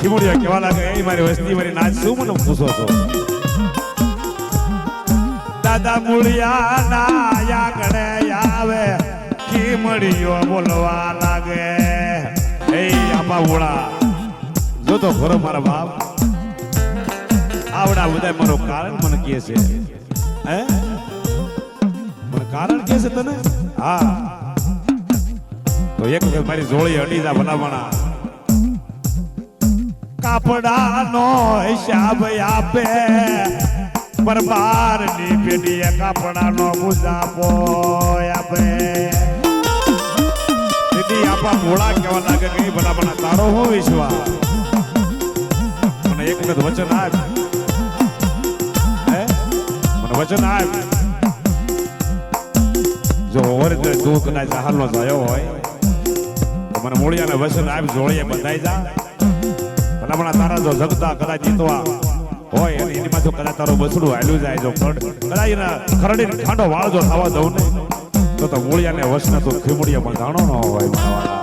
ખીમુડિયા કેવા લાગે, એ મારી વસ્તી, મારી નાચ. મને પૂછો છો? દાદા મુળિયા ના આંગણે આવે ખીમડિયો બોલવા લાગે. એ આપા બોળા જો મારા બાપ. આવડા બધા મારો કારણ મને કહે છે. હે? કારણ છે તને? હા. તો એક મારી જોડી અડી જા ભલામણા. કાપડાનો હિસાબ આપે. પરબારની પેઢીએ કાપડાનો ગુજાપો આપે. પેટી આપા ભોળા કેવા લાગે કે ભલામણા તારો હું વિશ્વાસ મને એક વખત વચન આપ. હે? મને વચન આપ. જો ઓર દુઃખ ના જહાલ નો થયો હોય મને મૂળિયાને વચન આપ જોડીએ બંધાઈ જા. ભલામણા તારા જો જગતા કદાચ જીતવા હોય અને એની માથે કદાચ તારો બસડું હાલ્યું જાય જો કદાચ એના ખરડીને ઠાંડો વાળ થવા દઉં ને તો તો મૂળિયાને વસને તો ખીમુડિયામાં જાણો ન હોય મારા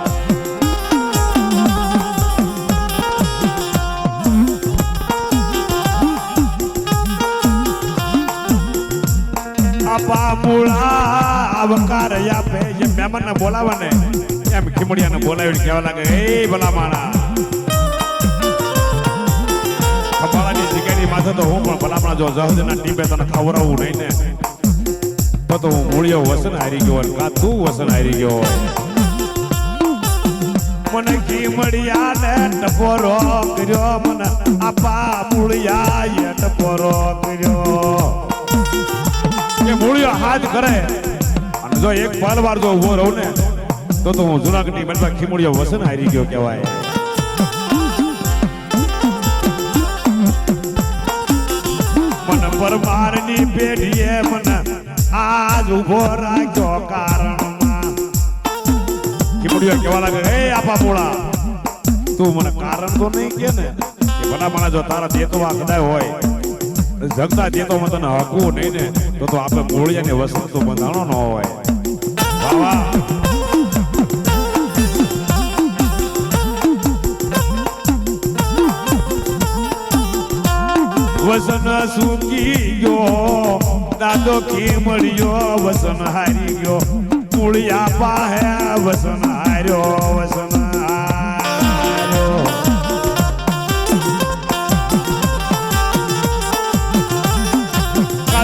મૂળા આવકાર આપે. જે મહેમાનને બોલાવે ને એમ ખીમડિયાને બોલાવીને કહેવા લાગે, એ ભલા માણા જગ્યાની તો હું પણ ભલામણા જો જહાજના ટીપે તને ખવડાવવું નહીં ને. તો હું મૂળિયો વસન હારી ગયો હોય કા તું વસન હારી ગયો હોય. મને ખીમડિયા ને ટપોરો કર્યો, મને આપા મૂળિયા એ ટપોરો કર્યો. કે મૂળિયો હાથ કરે. અને જો એક પાલવાર જો ઊભો રહું ને, તો તો હું જુનાગઢની મનમાં ખીમડિયો વસન હારી ગયો કહેવાય. મન પરમારની પેઢીએ મને આજ ઊભો રાખ્યો કારણમાં. ખીમડિયો કેવા લાગે? એ આપા પોળા, તું મને કારણ તો નહીં કે ને? કે ભલા મને જો તારા દેતવા કદાય હોય જગતા દેતોમાં તને હકવું નહીં ને, તો તો આપણે મૂળિયાને વસ્તુ તો બંધાણો ન હોય. વાહ. વસન સૂકી ગયો. દાદો મળ્યો વસન હારી ગયો મૂળિયા પાહે વસન હાર્યો, વસન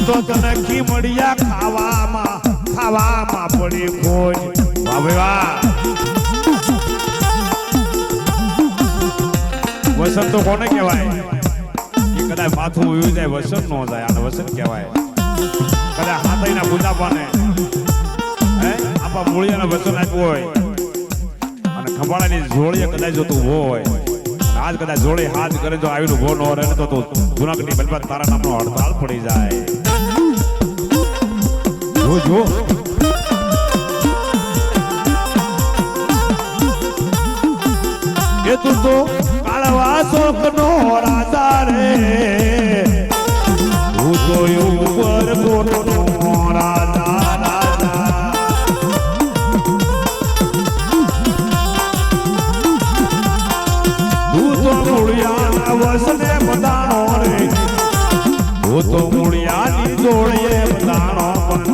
તો તને કી મળ્યા ખાવામાં ખાવામાં પડી ખોજ વાહ વાહ વસંત તો કોને કહેવાય? કદાચ માથું ઉયું જાય વસન નો જાય, આને વસન કહેવાય. કદાચ હાથઈના બુજાપાને હે? આપા મૂળિયાને વસન આપ્યું હોય. અને ખંભાળાની જોડીએ કદાચ જો તું હોય. આજ કદાચ જોડે હાથ કરે જો આવીને ઊભો ન રહે તો તું જુનાગઢની બલબાદ તારા નામનો હડતાલ પડી જાય. જો જો. એ તું તો કાળવા શોકનો રાજા રે. હું તો ઉપર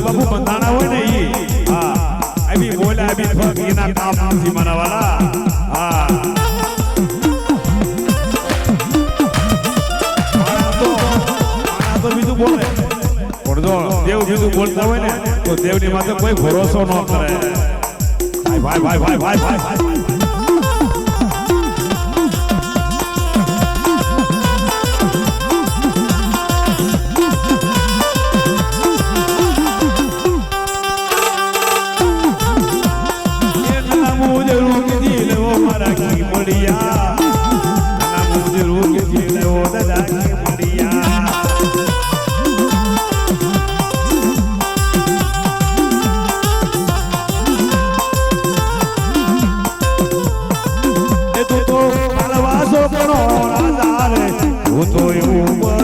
બાપુ બંધાણા હોય ને એ હા. આવી બોલા, આવી ફકીના કામ નથી મારા હા બોલતા હોય ને, તો દેવની માથે કોઈ ભરોસો ન કરે. ભાઈ ભાઈ ભાઈ ભાઈ ભાઈ ભાઈ. ભાઈ એના મુજરું કે દિલવો મારા કી મળિયા. એના મુજરું કે દિલવો દાદા કી